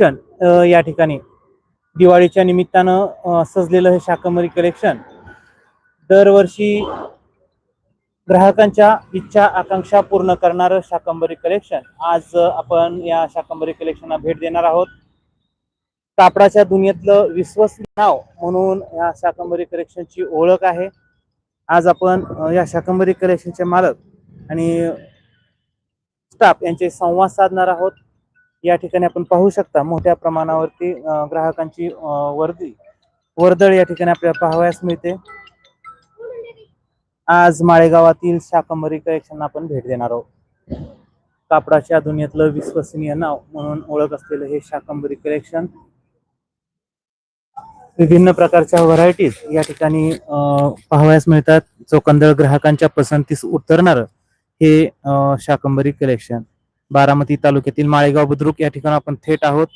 Collection या ठिकाणी. दिवाळीच्या निमित्तानं सजलेलं हे शाकंभरी कलेक्शन दरवर्षी ग्राहकांच्या इच्छा आकांक्षा पूर्ण करणारं शाकंभरी कलेक्शन आज आपण या शाकंभरी कलेक्शनला भेट देणार आहोत. कापडाच्या दुनियेतलं विश्वसनीय नाव म्हणून या शाकंभरी कलेक्शनची ओळख आहे. आज आपण या शाकंभरी कलेक्शनचे मालक आणि स्टाफ यांचे संवाद साधणार आहोत. या ठिकाणी आपण पाहू शकता मोठ्या प्रमाणावरती ग्राहकांची वर्दी वर्दळ या ठिकाणी आपल्याला पाहावयास मिळते. आज माळेगावातील शाकंभरी कलेक्शन आपण भेट देणार आहोत. कापडाच्या दुनियेतलं विश्वसनीय नाव म्हणून ओळख असलेलं हे शाकंभरी कलेक्शन. विभिन्न प्रकारच्या व्हरायटीज या ठिकाणी पाहावयास मिळतात. चोकंदळ ग्राहकांच्या पसंतीस उतरणार हे अ, शाकंभरी कलेक्शन. बारामती तालुक्यातील माळेगाव बुद्रुक या ठिकाणी आपण थेट आहोत.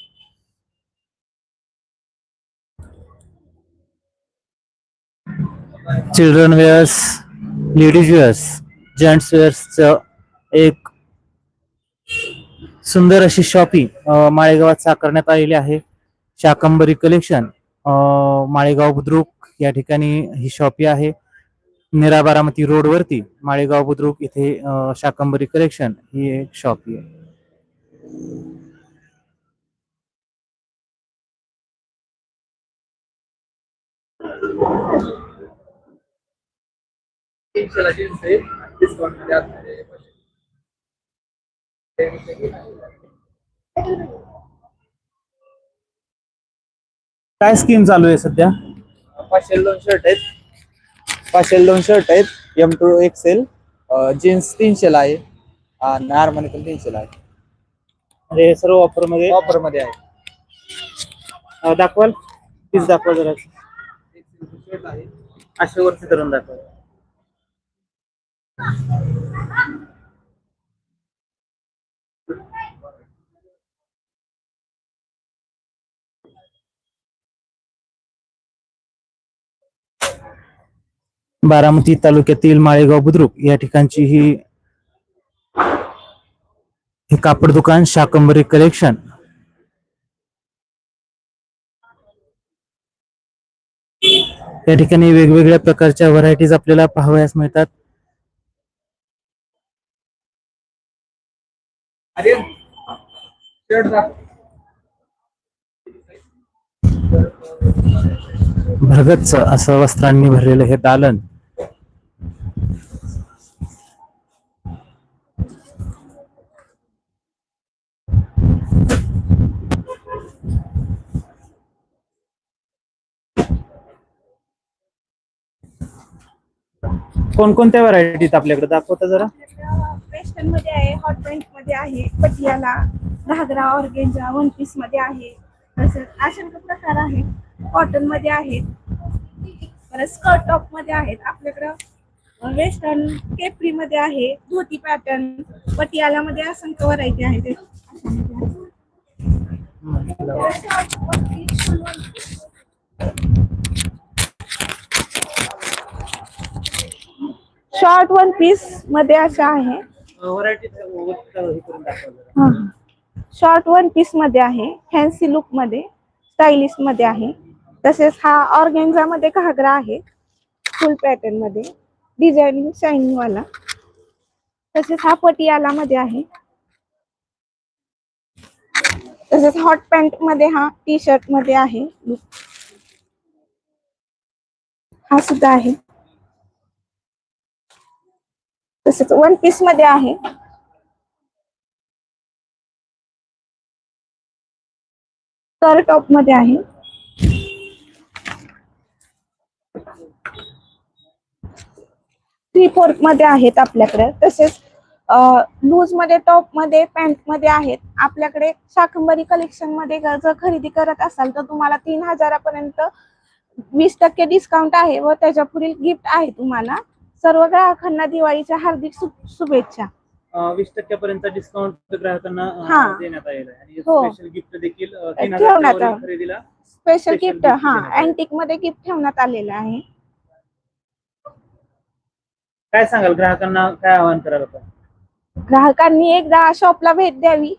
Children wears ladies wears gents वेअर्सचं एक सुंदर अशी शॉपिंग माळेगावात साकारण्यात आलेली आहे. शाकंबरी कलेक्शन माळेगाव बुद्रुक या ठिकाणी ही शॉपी आहे. निरा बारामती रोड वरती माळेगाव बुद्रुक इथे शाकंबरी कलेक्शन ही एक शॉप आहे. काय स्कीम चालू आहे सध्या? पाचशे दोन शर्ट आहेत. पाचशे दोन शर्ट आहेत. एम टू एक्सेल जीन्स तीनशेला आहे. आणि आरमानी पण तीनशेला आहे. म्हणजे हे सर्व ऑफरमध्ये ऑफरमध्ये आहे. अ, दाखवाल? तीच दाखवा जरा. शर्ट आहे. अशा वरती धरून दाखवा. बारामती तालुक्यातील माळेगाव बुद्रुक या ठिकाणची ही हे कापड दुकान शाकंबरी कलेक्शन या ठिकाणी वेगवेगळ्या प्रकारच्या व्हरायटीज आपल्याला पाहावयास मिळतात. भरगतच असं वस्त्रांनी भरलेलं हे दालन. कोणकोणत्या व्हरायटीत आपल्याकडे? दाखवता जरा. वेस्टर्नमध्ये आहे हॉट पॅन्टमध्ये आहे पटियाला घागरा ऑर्गेंजा वन पीसमध्ये आहे. तसंच अशा प्रकार आहेत. कॉटनमध्ये आहेत. परत स्कर्ट टॉपमध्ये आहेत. आपल्याकडं वेस्टर्न केपरी मध्ये आहे धोती पॅटर्न पटियाला मध्ये असंख्य व्हरायटी आहेत. शॉर्ट वन पीसमध्ये असं आहे. शॉर्ट वन पीसमध्ये आहे फॅन्सी लुकमध्ये स्टायलिशमध्ये आहे. तसेच हा ऑर्गेन्झा मध्ये घागरा आहे फुल पॅटर्नमध्ये डिझायनिंग शायनिंग वाला. तसेच हा पटियाला मध्ये आहे. तसेच हॉट पॅन्टमध्ये हा टी शर्टमध्ये आहे. लुक हा सुद्धा आहे. तसेच वन पीसमध्ये आहे. तर टॉपमध्ये आहे. थ्री फोर्थमध्ये आहेत आपल्याकडे. तसेच लूजमध्ये टॉपमध्ये पॅन्टमध्ये आहेत. आपल्याकडे शाकंबरी कलेक्शनमध्ये जर खरेदी करत असाल तर तुम्हाला तीन हजारापर्यंत वीस टक्के डिस्काउंट आहे व त्याच्या पुढील गिफ्ट आहे तुम्हाला. सर्व ग्राहकांना दिवाळीच्या हार्दिक शुभेच्छा. वीस टक्क्यापर्यंत डिस्काउंट ग्राहकांना हा. देण्यात आलेलं आहे. आणि हो. स्पेशल गिफ्ट देखील अं, तीन ठेवण्यात हजाराच्या आलं. वरील खरेदीला स्पेशल Special गिफ्ट gift हा देण्यात आलं. अँटिकमध्ये गिफ्ट ठेवण्यात आलेलं आहे. काय सांगाल ग्राहकांना काय आवाहन करायला आपण? ग्राहकांनी एकदा शॉपला भेट द्यावी.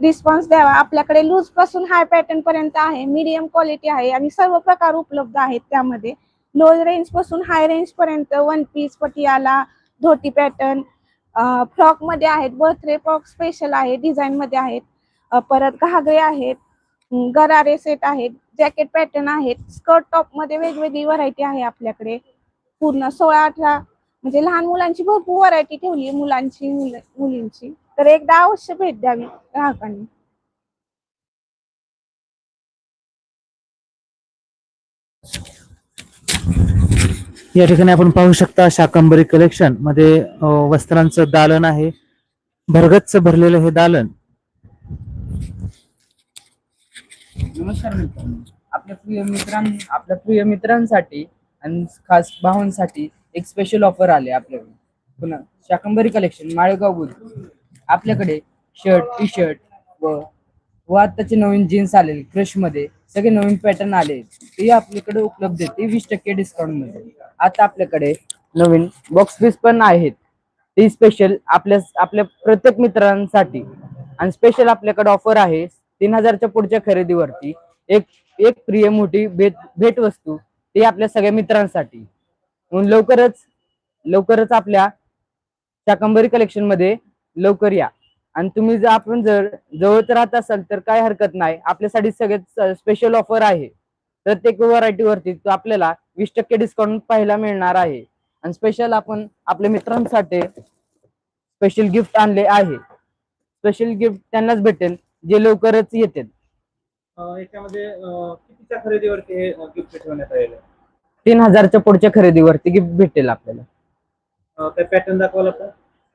रिस्पॉन्स द्यावा. आपल्याकडे लूजपासून हाय पॅटर्न पर्यंत आहे. मीडियम क्वालिटी आहे. आणि सर्व प्रकार उपलब्ध आहेत त्यामध्ये. लो रेंजपासून हाय रेंज पर्यंत one piece Patiala dhoti pattern फ्रॉकमध्ये आहेत बर्थडे फ्रॉक स्पेशल आहे डिझाईन मध्ये आहेत. परत घागरे आहेत गरारे सेट आहेत जॅकेट पॅटर्न आहेत स्कर्ट टॉपमध्ये वेगवेगळी व्हरायटी आहे आपल्याकडे. पूर्ण सोळा अठरा म्हणजे लहान मुलांची भरपूर व्हरायटी ठेवली आहे मुलांची मुलं- मुलींची. तर एकदा अवश्य भेट द्यावी ग्राहकांनी. या ठिकाणी आपण पाहू शकता शाकंबरी कलेक्शनमध्ये वस्त्रांचं दालन आहे. भरगतच भरलेलं हे दालन. नमस्कार मित्रांनो. आपल्या प्रिय मित्रां आपल्या प्रिय मित्रांसाठी आणि खास भावांसाठी एक स्पेशल ऑफर आले आपल्याकडे पुन्हा शाकंबरी कलेक्शन माळेगाव बुद्ध आपल्याकडे शर्ट टी शर्ट व व आताचे नवीन जीन्स आलेले क्रशमध्ये सगळे नवीन पॅटर्न आले. ते आपल्याकडे उपलब्ध आहेत. ते वीस टक्के डिस्काउंटमध्ये. आता आपल्याकडे नवीन बॉक्स पीस पण आहेत. ते स्पेशल आपल्या आपल्या प्रत्येक मित्रांसाठी. आणि स्पेशल आपल्याकडे ऑफर आहे. तीन हजारच्या पुढच्या खरेदीवरती. एक एक प्रिय मोठी भेट भेट वस्तू ती आपल्या सगळ्या मित्रांसाठी. म्हणून लवकरच लवकरच आपल्या शाकंबरी कलेक्शनमध्ये लवकर या. आणि तुम्ही जर आपण जर जवळच राहत असाल तर काय हरकत नाही. आपल्यासाठी सगळ्यात स्पेशल ऑफर आहे. प्रत्येक व्हरायटीवरती तो आपल्याला वीस टक्के डिस्काउंट पाहायला मिळणार आहे. आणि स्पेशल आपण आपल्या मित्रांसाठी स्पेशल गिफ्ट आणले आहे. स्पेशल गिफ्ट त्यांनाच भेटेल जे लवकरच येतील. याच्यामध्ये कितीच्या खरेदीवरती गिफ्ट ठेवण्यात आलेलं तीन हजारच्या पुढच्या खरेदीवरती गिफ्ट भेटेल आपल्याला. पॅटर्न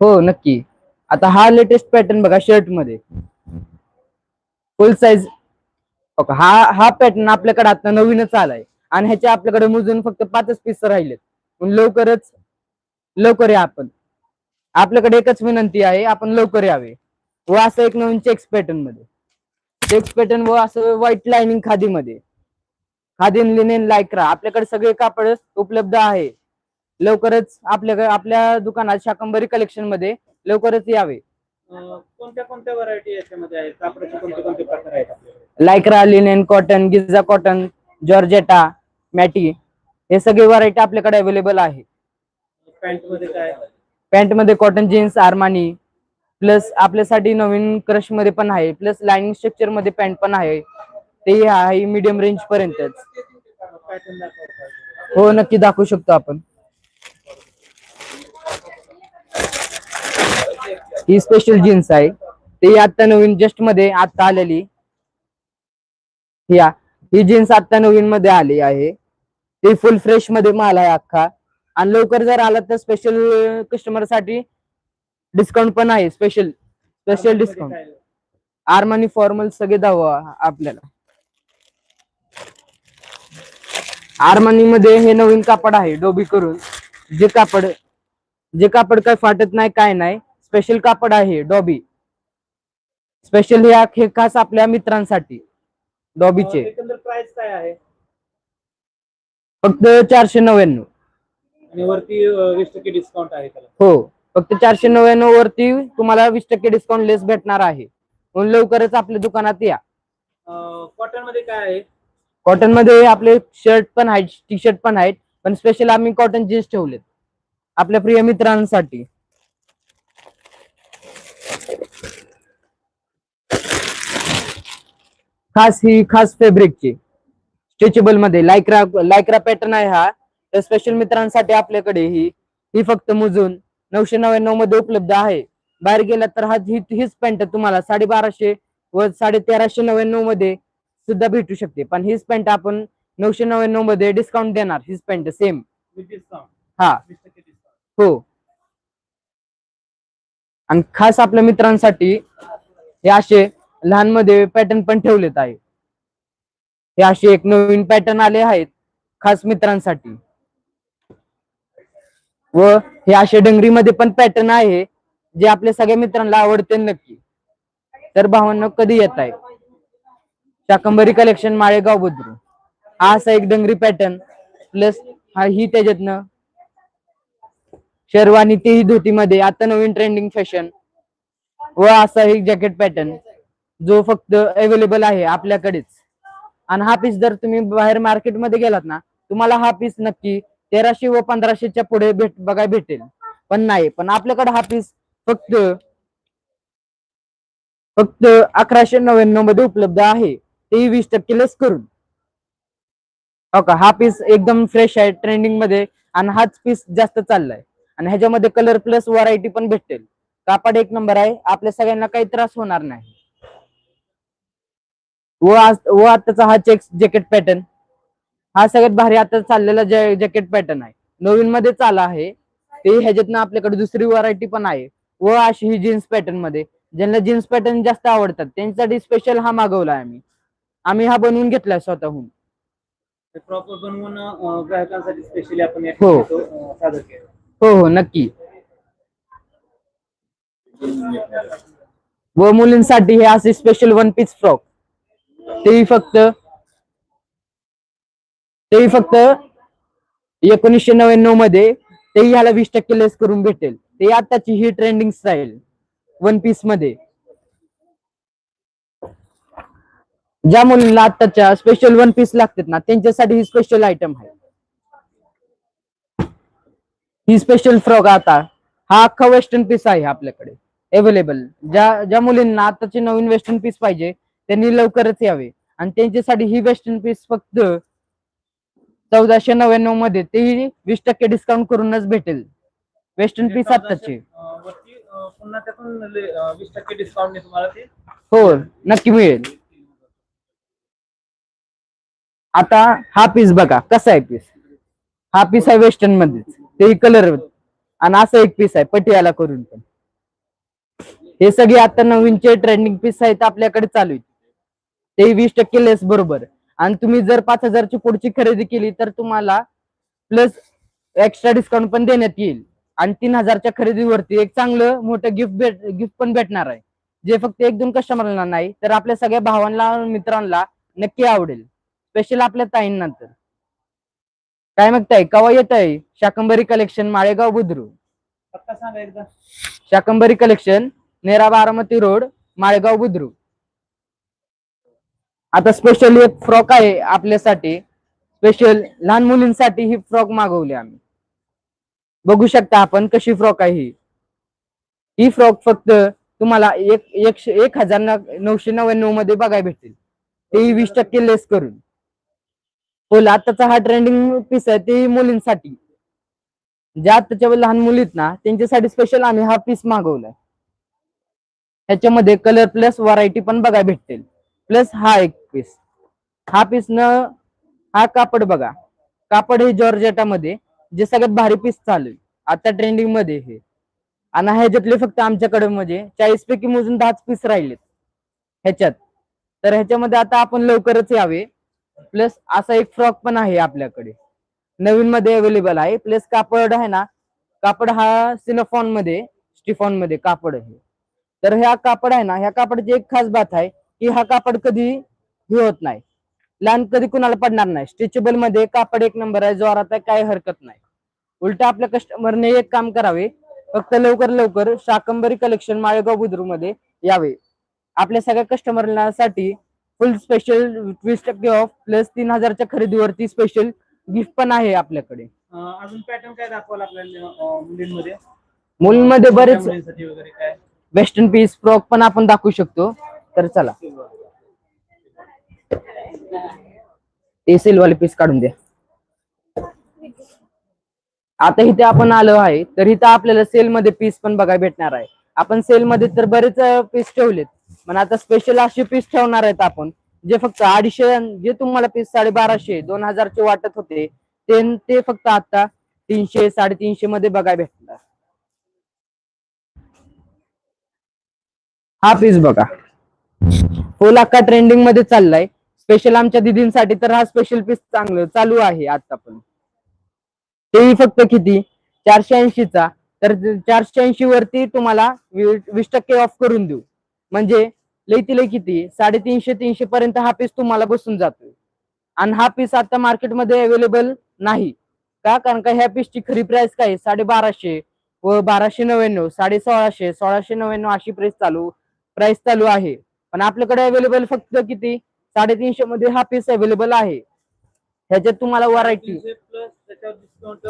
हो नक्की. आता हा लेटेस्ट पॅटर्न बघा शर्टमध्ये. फुल साईज हा हा पॅटर्न आपल्याकडे आता नवीनच आलाय. आणि ह्याच्या आपल्याकडे मोजून फक्त पाचच पीस राहिलेत. पण लवकरच लवकर या आपण. आपल्याकडे एकच विनंती आहे आपण लवकर यावे. व असं एक नवीन चेक्स पॅटर्नमध्ये. चेक्स पॅटर्न व असं व्हाईट लाइनिंग खादी मध्ये खादी लिनेन लायक्रा आपल्याकडे सगळे कापड उपलब्ध आहे. लवकरच आपल्याकडे आपल्या दुकानात शाकंबरी कलेक्शनमध्ये लवकरच यावे. कोणत्या कोणत्या व्हरायटी याच्यामध्ये आहेत? कापडाचे कोणते कोणते प्रकार आहेत lycra linen cotton Giza cotton जॉर्जेटा मॅटी हे सगळे व्हरायटी आपल्याकडे अवेलेबल आहे. पॅन्टमध्ये काय? पॅन्टमध्ये कॉटन जीन्स आर्मानी प्लस आपल्यासाठी नवीन क्रशमध्ये पण आहे प्लस लाइनिंग स्ट्रक्चरमध्ये पॅन्ट पण आहे. ते आहे मीडियम रेंज पर्यंतच. हो नक्की दाखवू शकतो आपण. ही स्पेशल जीन्स आहे. ती आता नवीन जस्टमध्ये आता आलेली. या. ही जीन्स आता नवीन मध्ये आली आहे. ती फुल फ्रेशमध्ये माल आहे अख्खा. आणि लवकर जर आला तर स्पेशल कस्टमरसाठी डिस्काउंट पण आहे. Special special discount Armani formal सगळे दावा आपल्याला. आर्मानी मध्ये हे नवीन कापड आहे डोबी करून. जे कापड जे कापड काय फाटत नाही काय नाही. स्पेशल कापड आहे डॉबी. स्पेशल हे हे खास आपल्या मित्रांसाठी डॉबीचे. प्राइस काय आहे? फक्त चारशे नव्याण्णव. आणि वरती वीस टक्के डिस्काउंट आहे त्याला. हो फक्त चारशे नव्याण्णव वरती तुम्हाला वीस टक्के डिस्काउंट लेस भेटणार आहे. म्हणून लवकरच आपल्या दुकानात या. कॉटनमध्ये काय आहे? कॉटनमध्ये आपले शर्ट पण आहेत टी शर्ट पण आहेत पण स्पेशल आम्ही कॉटन जीन्स ठेवलेत. आपल्या प्रिय मित्रांसाठी. खास ही खास फॅब्रिकची स्ट्रेचेबलमध्ये. लायक्रा लायक्रा पॅटर्न आहे हा. तर स्पेशल मित्रांसाठी आपल्याकडे ही ही फक्त मोजून नऊशे नव्याण्णवमध्ये उपलब्ध आहे. बाहेर गेला तर हा ही हीच पॅन्ट तुम्हाला साडेबाराशे व साडे तेराशे नव्याण्णवमध्ये सुद्धा भेटू शकते. पण हीच पॅन्ट आपण नऊशे नव्याण्णवमध्ये डिस्काउंट देणार. हीच पॅन्ट सेम हा. हो. आणि खास आपल्या मित्रांसाठी हे असे लहानमध्ये पॅटर्न पण ठेवलेत आहे. हे असे एक नवीन पॅटर्न आले आहेत खास मित्रांसाठी. व हे असे डंगरीमध्ये पण पॅटर्न आहे जे आपल्या सगळ्या मित्रांना आवडते नक्की. तर भावांना कधी येत आहे शाकंबरी कलेक्शन माळेगाव बुद्रू हा असा एक डंगरी पॅटर्न प्लस हा ही त्याच्यातनं शेरवानी तेही धोतीमध्ये. आता नवीन ट्रेंडिंग फॅशन व असा एक जॅकेट पॅटर्न जो फक्त अवेलेबल आहे आपल्याकडेच. आणि हा पीस जर तुम्ही बाहेर मार्केटमध्ये गेलात ना तुम्हाला हा पीस नक्की तेराशे व पंधराशेच्या पुढे भेट बघायला भेटेल. पण नाही पण आपल्याकडे हा पीस फक्त फक्त अकराशे नव्याण्णवमध्ये उपलब्ध आहे. तेही वीस टक्के लेस करून. हो का? हा पीस एकदम फ्रेश आहे ट्रेंडिंगमध्ये आणि हाच पीस जास्त चाललाय. आणि ह्याच्यामध्ये कलर प्लस व्हरायटी पण भेटेल. कापड एक नंबर आहे. आपल्या सगळ्यांना काही त्रास होणार नाही. व आज व आताचा हा चेक जॅकेट पॅटर्न हा सगळ्यात भारी आता चाललेला जॅकेट पॅटर्न आहे. नवीन मध्ये चाला आहे. ते ह्याच्यातनं आपल्याकडे दुसरी व्हरायटी पण आहे. व अशी ही जीन्स पॅटर्नमध्ये. ज्यांना जीन्स पॅटर्न जास्त आवडतात त्यांच्यासाठी स्पेशल हा मागवला आम्ही. आम्ही हा बनवून घेतलाय स्वतःहून. प्रॉपर बनवून ग्राहकांसाठी स्पेशली आपण हो. सादर केला. हो हो नक्की. व मुलींसाठी हे असे स्पेशल वन पीस फ्रॉक तेही फक्त तेही फक्त एकोणीसशे नव्याण्णवमध्ये तेही ह्याला वीस टक्के लेस करून भेटेल. ते आताची ही ट्रेंडिंग स्टाईल वन पीसमध्ये. ज्या मुलींना आताच्या स्पेशल वन पीस लागतात ना त्यांच्यासाठी ही स्पेशल आयटम आहे. ही स्पेशल फ्रॉक आता हा अख्खा वेस्टर्न पीस आहे आपल्याकडे. अवेलेबल ज्या ज्या मुलींना आताचे नवीन वेस्टर्न पीस पाहिजे त्यांनी लवकरच यावे. आणि त्यांच्यासाठी ही वेस्टर्न पीस फक्त चौदाशे नव्याण्णवमध्ये तेही वीस टक्के डिस्काउंट करूनच भेटेल. वेस्टर्न पीस आत्ताचे. अं, वरती अं, पुन्हा त्यातून वीस टक्के डिस्काउंट तुम्हाला ते हो नक्की मिळेल. आता हा पीस बघा कसा आहे पीस हा पीस आहे वेस्टर्न मध्येच. तेही कलर आणि असा एक पीस आहे पटियाला करून पण. हे सगळे आता नवीनचे ट्रेंडिंग पीस आहेत आपल्याकडे चालू आहेत. ते वीस टक्के लेस बरोबर. आणि तुम्ही जर पाच हजारची पुढची खरेदी केली तर तुम्हाला प्लस एक्स्ट्रा डिस्काउंट पण देण्यात येईल. आणि तीन हजारच्या खरेदीवरती एक चांगलं मोठं गिफ्ट भेट गिफ्ट पण भेटणार आहे. जे फक्त एक दोन कस्टमरला नाही तर आपल्या सगळ्या भावांना मित्रांना नक्की आवडेल. स्पेशल आपल्या ताईंना तर. काय मागताय कवा येत आहे शाकंबरी कलेक्शन माळेगाव पत्ता सांगा एकदा. Shakambari collection Nira Baramati road Malegaon Budruk. आता स्पेशल एक फ्रॉक आहे आपल्यासाठी. स्पेशल लहान मुलींसाठी ही फ्रॉक मागवली आम्ही. बघू शकता आपण कशी फ्रॉक आहे ही. ही फ्रॉक फक्त तुम्हाला एक एकशे एक हजार नऊशे नव्याण्णवमध्ये बघायला भेटेल. तेही वीस टक्के लेस करून. बोल आताचा हा ट्रेंडिंग पीस आहे ते मुलींसाठी. ज्या आताच्या लहान मुलीत ना त्यांच्यासाठी स्पेशल आम्ही हा पीस मागवलाय. ह्याच्यामध्ये कलर प्लस व्हरायटी पण बघायला भेटेल. प्लस हा एक पीस. हा पीस न हा कापड बघा. कापड हे जॉर्जेटामध्ये जे सगळ्यात भारी पीस चालू आहे आता ट्रेंडिंगमध्ये हे. आणि ह्याच्यातले फक्त आमच्याकडे म्हणजे चाळीस पैकी मोजून दहाच पीस राहिलेत. ह्याच्यात. तर ह्याच्यामध्ये आता आपण लवकरच यावे. प्लस असा एक फ्रॉक पण आहे आपल्याकडे. नवीन मध्ये अवेलेबल आहे. प्लस कापड आहे ना कापड हा सिनोफॉनमध्ये स्टिफॉनमध्ये कापड आहे. तर ह्या कापड आहे ना ह्या कापडाची एक खास बात आहे की हा कापड कधी हे होत नाही. लहान कधी कुणाला पडणार नाही. स्ट्रेचेबलमध्ये कापड एक नंबर आहे जोरात आहे काही हरकत नाही. उलट आपल्या कस्टमरने एक काम करावे. फक्त लवकर लवकर शाकंबरी कलेक्शन माळेगाव बुद्रुकमध्ये यावे. आपल्या सगळ्या कस्टमरला साठी फुल स्पेशल वीस टक्के ऑफ प्लस तीन हजारच्या खरेदीवरती स्पेशल गिफ्ट पण आहे आपल्याकडे. अजून पॅटर्न काय दाखवाल आपल्याला मुलींमध्ये? मुलींमध्ये बरेच वेस्टर्न पीस फ्रॉक पण आपण दाखवू शकतो. तर चला. ते सेलवाले पीस काढून द्या. आता इथे आपण आलो आहे तर इथं आपल्याला सेलमध्ये पीस पण बघायला भेटणार आहे. आपण सेल मध्ये तर बरेच पीस ठेवलेत पण आता स्पेशल असे पीस ठेवणार आहेत आपण जे फक्त अडीचशे जे तुम्हाला पीस साडेबाराशे दोन हजारचे वाटत होते ते ते फक्त आता तीनशे साडेतीनशे मध्ये बघायला भेटणार. हा पीस बघा. फुल अख्खा ट्रेंडिंगमध्ये चाललाय. स्पेशल आमच्या दिदींसाठी तर हा स्पेशल पीस चांगलं चालू आहे आता पण. तेही फक्त किती? चारशे ऐंशीचा तर चारशे ऐंशी वरती तुम्हाला वीस टक्के ऑफ करून देऊ. म्हणजे लई लई किती? साडेतीनशे तीनशे पर्यंत हा पीस तुम्हाला बसून जातोय. आणि हा पीस आता मार्केटमध्ये अवेलेबल नाही. का? कारण का ह्या पीसची खरी प्राइस काय? आहे? साडेबाराशे व बाराशे नव्याण्णव साडे सोळाशे सोळाशे नव्याण्णव अशी प्राइस चालू प्राइस चालू आहे. पण आपल्याकडे अवेलेबल फक्त किती? साडेतीनशे मध्ये हा पीस अवेलेबल आहे. ह्याच्यात तुम्हाला व्हरायटी प्लस त्याच्यावर डिस्काउंट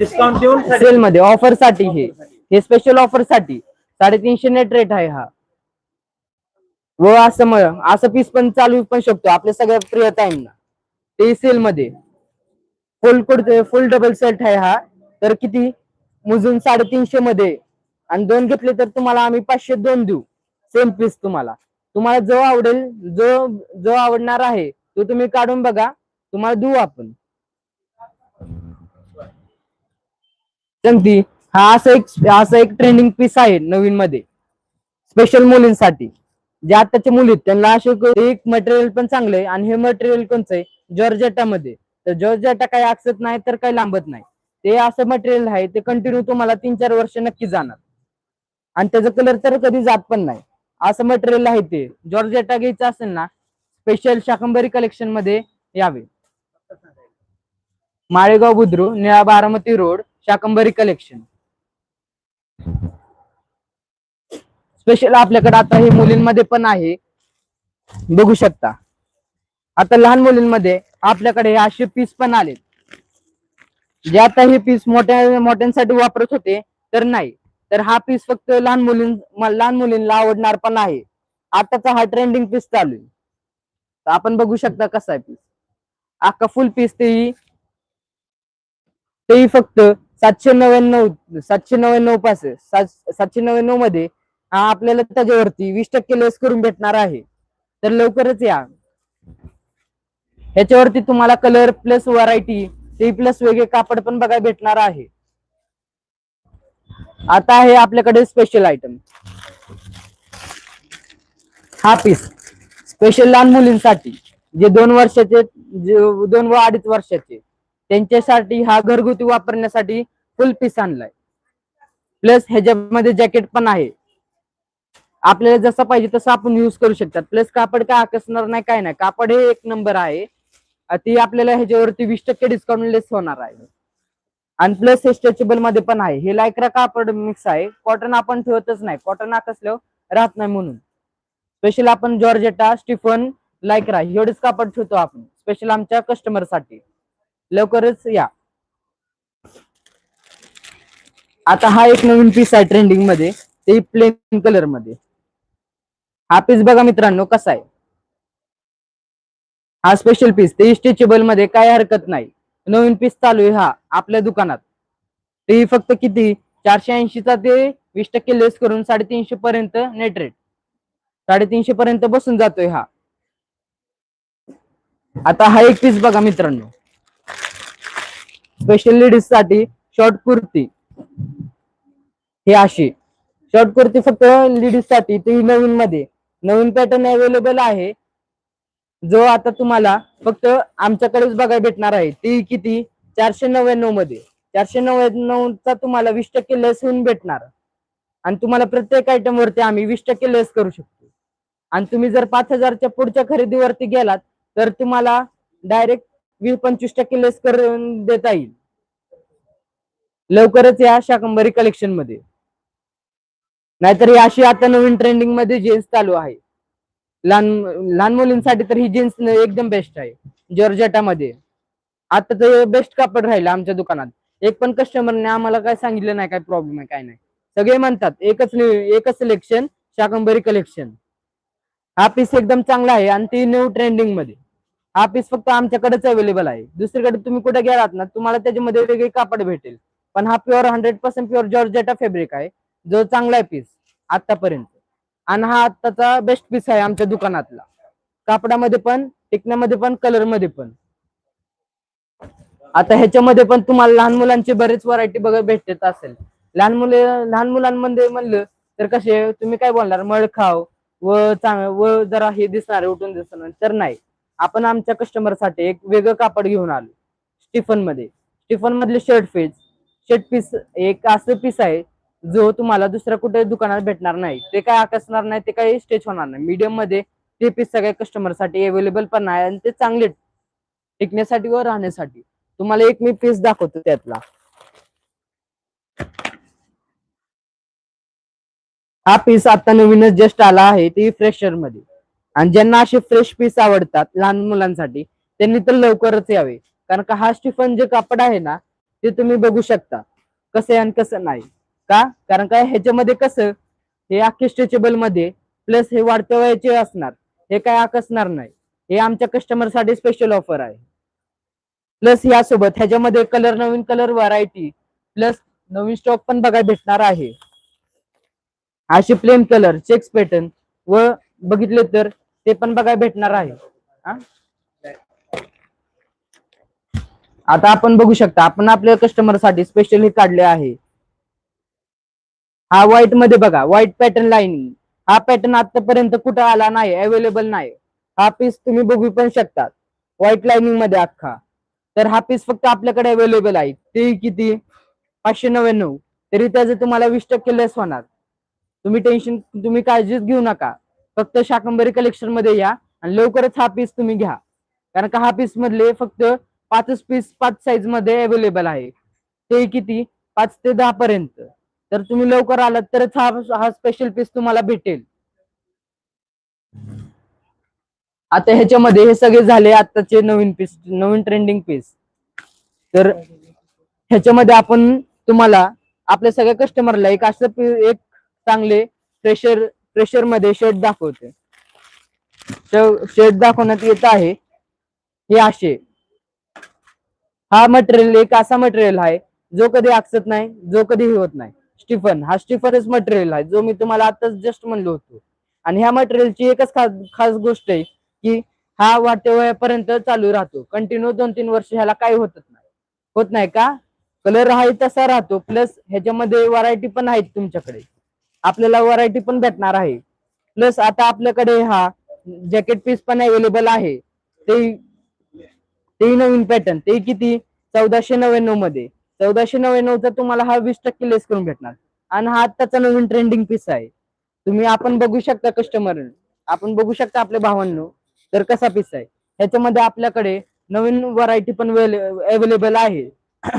डिस्काउंट देऊन सेल मध्ये ऑफरसाठी हे. हे स्पेशल ऑफरसाठी. साडेतीनशे नेट रेट आहे हा. व असं म- असं पीस पण चालू पण शकतो. आपल्या सगळ्या प्रिय टाइमला ते सेल मध्ये. फुल फुल डबल सेट आहे हा. तर किती? मोजून साडेतीनशे मध्ये. आणि दोन घेतले तर तुम्हाला आम्ही पाचशे दोन देऊ. सेम पीस तुम्हाला. तुम्हाला जो आवडेल जो जो आवडणार आहे तो तुम्ही काढून बघा. तुम्हाला देऊ आपण. सांगती हा असं एक असं एक ट्रेनिंग पीस आहे नवीन मध्ये. स्पेशल मुलींसाठी. जे आताचे मुली आहेत त्यांना असे एक मटेरियल पण चांगलं आहे. आणि हे मटेरियल कोणचं आहे? जॉर्जेटामध्ये. तर जॉर्जेटा काही आकसत नाही तर काही लांबत नाही. ते असं मटेरियल आहे ते कंटिन्यू तुम्हाला तीन चार वर्ष नक्की जाणार. आणि त्याचा कलर तर कधी जात पण नाही. असं मटेरियल आहे ते. जॉर्जेटा घ्यायचं असेल ना स्पेशल शाकंबरी कलेक्शनमध्ये यावे. Malegaon Budruk Nira Baramati road Shakambari collection special आपल्याकडे आता हे मुलींमध्ये पण आहे. बघू शकता. आता लहान मुलींमध्ये आपल्याकडे हे असे पीस पण आले जे आता हे पीस मोठ्या मोठ्यांसाठी वापरत होते तर नाही. तर हा पीस फक्त लहान मुलीं लहान मुलींना आवडणार पण आहे. आताचा हा ट्रेंडिंग पीस चालू आहे. तर आपण बघू शकता कसा आहे पीस अख्खा फुल पीस तेही तेही फक्त सातशे नव्याण्णव सातशे नव्याण्णव पास सात- सातशे नव्याण्णवमध्ये हा आपल्याला त्याच्यावरती वीस टक्के लेस करून भेटणार आहे. तर लवकरच या. ह्याच्यावरती तुम्हाला कलर प्लस व्हरायटी ते प्लस वेगळे कापड पण बघायला भेटणार आहे. आता आहे आपल्याकडे स्पेशल आयटम हा पीस स्पेशल लहान मुलींसाठी जे दोन वर्षाचे जे दोन व अडीच वर्षाचे त्यांच्यासाठी हा घरगुती वापरण्यासाठी फुल पीस आणलाय. प्लस ह्याच्यामध्ये जॅकेट पण आहे. आपल्याला जसं पाहिजे तसं आपण युज करू शकतात. प्लस कापड काय आकसणार नाही काय नाही. कापड हे एक नंबर आहे. ती आपल्याला ह्याच्यावरती वीस टक्के डिस्काउंट लेस होणार आहे. आणि प्लस हे स्ट्रेचेबलमध्ये पण आहे. हे लायक्रा कापड मिक्स आहे. कॉटन आपण ठेवतच नाही. कॉटन आकसल्यावर राहत नाही म्हणून. स्पेशल आपण जॉर्जेटा स्टिफन लायक्रा एवढेच कापड ठेवतो आपण. स्पेशल आमच्या कस्टमरसाठी. लवकरच या. आता हा एक नवीन पीस आहे ट्रेंडिंगमध्ये. ते प्लेन कलरमध्ये. हा पीस बघा मित्रांनो कसा आहे. हा स्पेशल पीस ते स्ट्रेचेबलमध्ये काय हरकत नाही. नवीन पीस चालू आहे हा आपल्या दुकानात. तेही फक्त किती? चारशे ऐंशीचा ते वीस टक्के लेस करून साडेतीनशे पर्यंत नेट रेट साडेतीनशे पर्यंत बसून जातोय हा. आता हा एक पीस बघा मित्रांनो. स्पेशल लेडीजसाठी शॉर्ट कुर्ती. हे अशी. शॉर्ट कुर्ती फक्त लेडीजसाठी ती नवीन मध्ये. नवीन पॅटर्न अवेलेबल आहे. जो आता तुम्हाला फक्त आमच्याकडेच बघायला भेटणार आहे ती किती? चारशे नव्याण्णवमध्ये. चारशे नव्याण्णव चा तुम्हाला वीस टक्के लेस होऊन भेटणार. आणि तुम्हाला प्रत्येक आयटम वरती आम्ही वीस टक्के लेस करू शकतो. आणि तुम्ही जर पाच हजारच्या पुढच्या खरेदीवरती गेलात तर तुम्हाला डायरेक्ट वीस पंचवीस टक्के लेस करून देता येईल. लवकरच या शाकंबरी कलेक्शनमध्ये. नाहीतर ही अशी आता नवीन ट्रेंडिंगमध्ये जीन्स चालू आहे. लहान लहान मुलींसाठी तर ही जीन्स एकदम बेस्ट आहे. जॉर्जेटा मध्ये आता तर बेस्ट कापड राहिलं आमच्या दुकानात. एक पण कस्टमरने आम्हाला काय सांगितलं नाही काय प्रॉब्लेम आहे काय नाही. सगळे म्हणतात एकच एकच सिलेक्शन शाकंबरी कलेक्शन हा पीस एकदम चांगला आहे आणि ती न्यू ट्रेंडिंगमध्ये. हा पीस फक्त आमच्याकडेच अवेलेबल आहे. दुसरीकडे तुम्ही कुठे गेलात ना तुम्हाला त्याच्यामध्ये वेगळे कापड भेटेल. पण हा pure hundred percent pure जॉर्जेटा fabric आहे. जो चांगला आहे पीस आतापर्यंत. आणि हा आत्ताचा बेस्ट पीस आहे आमच्या दुकानातला. कापडामध्ये पण टिकण्यामध्ये पण कलरमध्ये पण. आता ह्याच्यामध्ये पण तुम्हाला लहान मुलांची बरेच व्हरायटी बघा भेटत असेल. लहान मुले लहान मुलांमध्ये म्हणलं तर कसे तुम्ही काय बोलणार? मळखाव व चांग व जरा हे दिसणार उठून दिसणार तर नाही. आपण आमच्या कस्टमरसाठी एक वेगळं कापड घेऊन आलो. स्टिफनमध्ये स्टिफन मधले शर्ट पीस शर्ट पीस एक असं पीस आहे जो तुम्हाला दुसऱ्या कुठे दुकानात भेटणार नाही ते काय आकसणार नाही ते काही स्टेच होणार नाही. मीडियममध्ये ते पीस सगळ्या कस्टमरसाठी अवेलेबल पण आहे आणि ते चांगले टिकण्यासाठी व राहण्यासाठी. तुम्हाला एक मी पीस दाखवतो त्यातला. हा पीस आता नवीनच जस्ट आला आहे ते फ्रेशरमध्ये. आणि ज्यांना असे फ्रेश पीस आवडतात लहान मुलांसाठी त्यांनी तर लवकरच यावे. कारण का हा स्टिफन जे कापड आहे ना ते तुम्ही बघू शकता. कसं आहे आणि कसं नाही. का? कारण काय ह्याच्यामध्ये कसं हे अख्खे स्ट्रेचेबलमध्ये प्लस हे वाढत्या वयाचे असणार. हे काय आकसणार नाही. हे आमच्या कस्टमरसाठी स्पेशल ऑफर आहे. प्लस यासोबत ह्याच्यामध्ये कलर नवीन कलर व्हरायटी प्लस नवीन स्टॉक पण बघायला भेटणार आहे. असे प्लेन कलर चेक्स पॅटर्न व बघितले तर ते पण बघायला भेटणार आहे. आता आपण बघू शकता आपण आपल्या कस्टमरसाठी हे काढले आहे. हा व्हाईटमध्ये बघा व्हाईट पॅटर्न लाईनिंग हा पॅटर्न आतापर्यंत कुठं आला नाही अवेलेबल नाही. हा पीस तुम्ही बघू पण शकता. व्हाईट लाईनिंगमध्ये अख्खा. तर हा पीस फक्त आपल्याकडे अवेलेबल आहे. ते किती? पाचशे नव्याण्णव. तरी त्याचं तुम्हाला वीस टक्के लेस होणार. तुम्ही टेन्शन तुम्ही काळजीच घेऊ नका. फक्त शाकंबरी कलेक्शनमध्ये या आणि लवकरच हा पीस तुम्ही घ्या. कारण का हा पीस मधले फक्त पाचच पीस पाच साईजमध्ये अवेलेबल आहे. ते किती? पाच ते दहा पर्यंत. तर तुम्ही लवकर आलात तरच हा हा स्पेशल पीस तुम्हाला भेटेल. आता ह्याच्यामध्ये हे सगळे झाले आताचे नवीन पीस नवीन ट्रेंडिंग पीस तर ह्याच्यामध्ये आपण तुम्हाला आपल्या सगळ्या कस्टमरला एक असं एक चांगले प्रेशर प्रेशरमध्ये शर्ट दाखवते. शर्ट दाखवण्यात येत आहे हे असे. हा मटेरियल एक असा मटेरियल आहे जो कधी आकसत नाही जो कधी होत नाही. स्टिफन हा स्टीफनच मटेरियल आहे जो मी तुम्हाला आताच जस्ट म्हणलो होतो. आणि ह्या मटेरियलची एकच खास खास गोष्ट आहे की हा वाटत्या वयापर्यंत चालू राहतो. कंटिन्यू दोन तीन वर्ष ह्याला काही होतच नाही. होत नाही का? कलर आहे तसा राहतो प्लस ह्याच्यामध्ये व्हरायटी पण आहेत तुमच्याकडे. आपल्याला व्हरायटी पण भेटणार आहे. प्लस आता आपल्याकडे हा जॅकेट पीस पण अवेलेबल आहे. ते ते नवीन पॅटर्न ते किती? चौदाशे नव्याण्णवमध्ये चौदाशे नव्याण्णवचा तुम्हाला हा वीस टक्के लेस करून भेटणार. आणि हा आत्ताचा नवीन ट्रेंडिंग पीस आहे. तुम्ही आपण बघू शकता कस्टमर आपण बघू शकता आपल्या भावांनो तर कसा पीस आहे. ह्याच्यामध्ये आपल्याकडे नवीन व्हरायटी पण अवेलेबल आहे.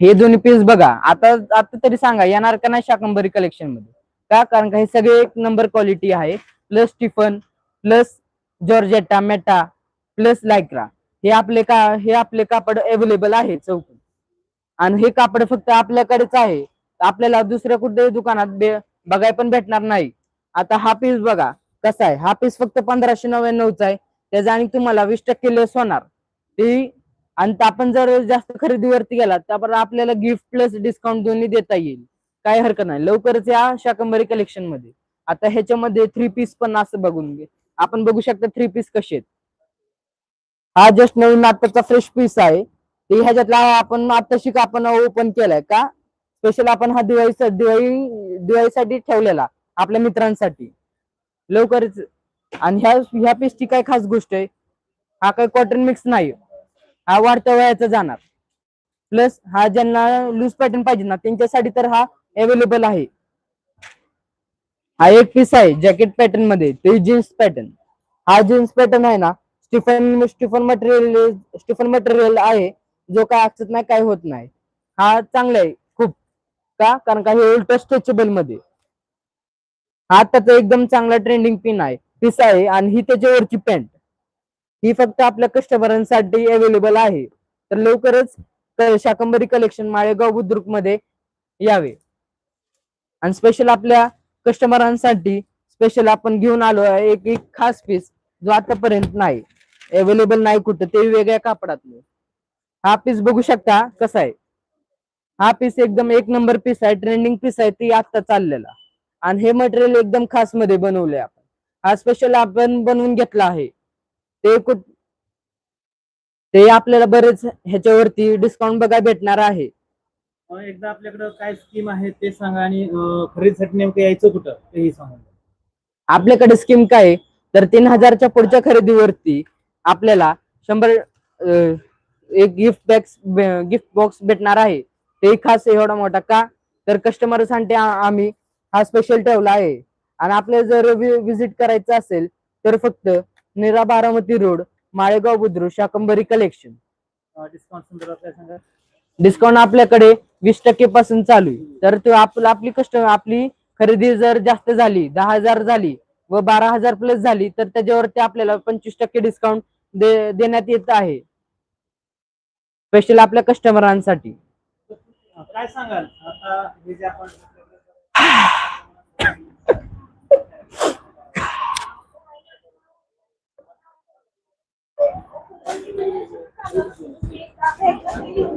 हे दोन्ही पीस बघा. आता आता तरी सांगा येणार का नाही शाकंबरी कलेक्शनमध्ये? का? कारण का हे सगळे एक नंबर क्वालिटी आहे. प्लस टिफन प्लस जॉर्जेटा मेटा प्लस लायक्रा हे आपले का हे आपले कापड अवेलेबल आहे चौकून. आणि हे कापड फक्त आपल्याकडेच आहे. आपल्याला दुसऱ्या कुठल्याही दुकानात बघाय पण भेटणार नाही. आता हा पीस बघा कसा आहे? हा पीस फक्त पंधराशे नव्याण्णवचा आहे. त्याचा आणि तुम्हाला वीस टक्के लेस होणार. ते आणि आपण जर जास्त खरेदीवरती गेला तर आपल्याला गिफ्ट प्लस डिस्काउंट दोन्ही देता येईल. काही हरकत नाही. लवकरच या शाकंबरी कलेक्शनमध्ये. आता ह्याच्यामध्ये थ्री पीस पण असं बघून घे. आपण बघू शकता थ्री पीस कसे आहेत. हा जस्ट नवीन नाटकचा फ्रेश पीस आहे. ते ह्याच्यातला आपण आताशी आपण ओपन केलाय का? स्पेशल आपण हा दिवाळी दिवाळी दिवाळीसाठी ठेवलेला आपल्या मित्रांसाठी. लवकरच आणि ह्या ह्या पीसची काय खास गोष्ट आहे? हा काही कॉटन मिक्स नाही. हा वाढत्या वयाचा जाणार. प्लस हा ज्यांना लूज पॅटर्न पाहिजे ना त्यांच्यासाठी तर हा अवेलेबल आहे. हा एक पीस आहे जॅकेट पॅटर्नमध्ये ते जीन्स पॅटर्न हा जीन्स पॅटर्न आहे ना स्टिफन स्टिफन मटेरियल स्टिफन मटेरियल आहे जो काय असत नाही काय होत नाही. हा चांगला आहे खूप. का? कारण का हे उलट स्ट्रेचेबलमध्ये. हा त्याचा एकदम चांगला ट्रेंडिंग पिन आहे पीस आहे आणि ही त्याच्यावरची पॅन्ट ही फक्त आपल्या कस्टमरांसाठी अवेलेबल आहे. तर लवकरच शाकंबरी कलेक्शन माळेगाव बुद्रुकमध्ये यावे. आणि स्पेशल आपल्या कस्टमरांसाठी स्पेशल आपण घेऊन आलो आहे एक एक खास पीस जो आतापर्यंत नाही. अवेलेबल नाही कुठं ते वेगळ्या कापडातलं. हा पीस बघू शकता कसा आहे. हा पीस एकदम एक नंबर पीस आहे ट्रेंडिंग पीस आहे ती आता चाललेला. आणि हे मटेरियल एकदम खासमध्ये बनवलंय आपण. हा स्पेशल आपण बनवून घेतला आहे. ते कुठ ते आपल्याला बरेच ह्याच्यावरती डिस्काउंट बघायला भेटणार आहे. एकदा आपल्याकडे काय स्कीम आहे ते सांगा आणि खरेदीसाठी नेमकं यायचं कुठं तेही सांगा. आपल्याकडे स्कीम काय आहे? तर तीन हजारच्या पुढच्या खरेदीवरती आपल्याला शंभर एक गिफ्ट बॅक्स गिफ्ट बॉक्स भेटणार आहे. ते खास एवढा मोठा का? तर कस्टमरसाठी आम्ही हा स्पेशल ठेवला आहे. आणि आपल्याला जर विजिट करायचं असेल तर फक्त Nira Baramati road Malegaon Budruk Shakambari collection discount आपल्याकडे वीस टक्के पासून चालू आहे. तर तो आपला आपली कस्टमर आपली खरेदी जर जास्त झाली दहा हजार झाली व बारा हजार प्लस झाली तर त्याच्यावरती आपल्याला पंचवीस टक्के डिस्काउंट देण्यात येत आहे. स्पेशल आपल्या कस्टमरांसाठी काय सांगाल? आता हे जे आपण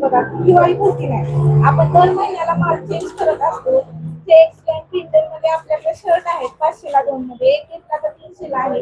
बघा दिवाळी पुरती नाही आपण दर महिन्याला माल चेंज करत असतो चेक्स पॅन्ट प्रिंटरमध्ये आपल्याकडे शर्ट आहेत पाचशेला दोन मध्ये एक घेतला तर तीनशेला आहे.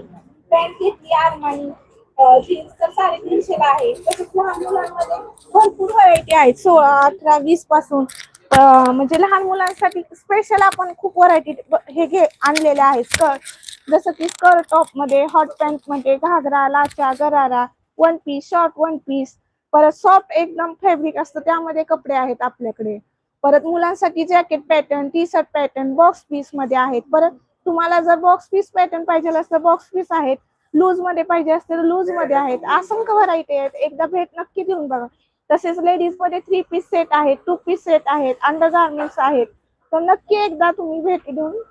पॅन्ट घेतली आरमानी जीन्स तर साडेतीनशेला आहे. तसेच लहान मुलांमध्ये भरपूर व्हरायटी आहेत. सोळा अठरा वीसपासून. म्हणजे लहान मुलांसाठी स्पेशल आपण खूप व्हरायटी हे घे आणलेले आहेत. स्कर्ट जसं की skirt टॉपमध्ये hot पॅन्टमध्ये ghagra लाचा gharara one piece short one piece परत सॉफ्ट एकदम फॅब्रिक असतं त्यामध्ये कपडे आहेत आपल्याकडे. परत मुलांसाठी jacket pattern T shirt pattern box पीसमध्ये आहेत. परत तुम्हाला जर बॉक्स पीस पॅटर्न पाहिजे असं तर बॉक्स पीस आहेत. लूजमध्ये पाहिजे असतील तर लूजमध्ये आहेत. असंख्य व्हरायटी आहेत. एकदा भेट नक्की देऊन बघा. तसेच लेडीजमध्ये थ्री पीस सेट आहेत टू पीस सेट आहेत अंडर गार्मेंट्स आहेत. तर नक्की एकदा तुम्ही भेट देऊन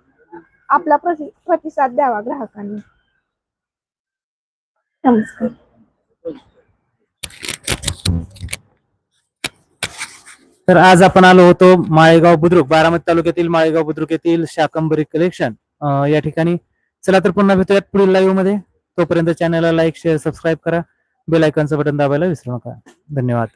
आपला प्रति- प्रतिसाद द्यावा ग्राहकांनी. नमस्कार. तर आज आपण आलो होतो माळेगाव बुद्रुक बारामती तालुक्यातील माळेगाव बुद्रुक येथील शाकंबरी कलेक्शन या ठिकाणी चला तर पुन्हा भेटूयात पुढील लाईव्हमध्ये. तोपर्यंत चॅनलला लाईक शेअर सबस्क्राईब करा बेल आयकॉनचं बटन दाबायला विसरू नका धन्यवाद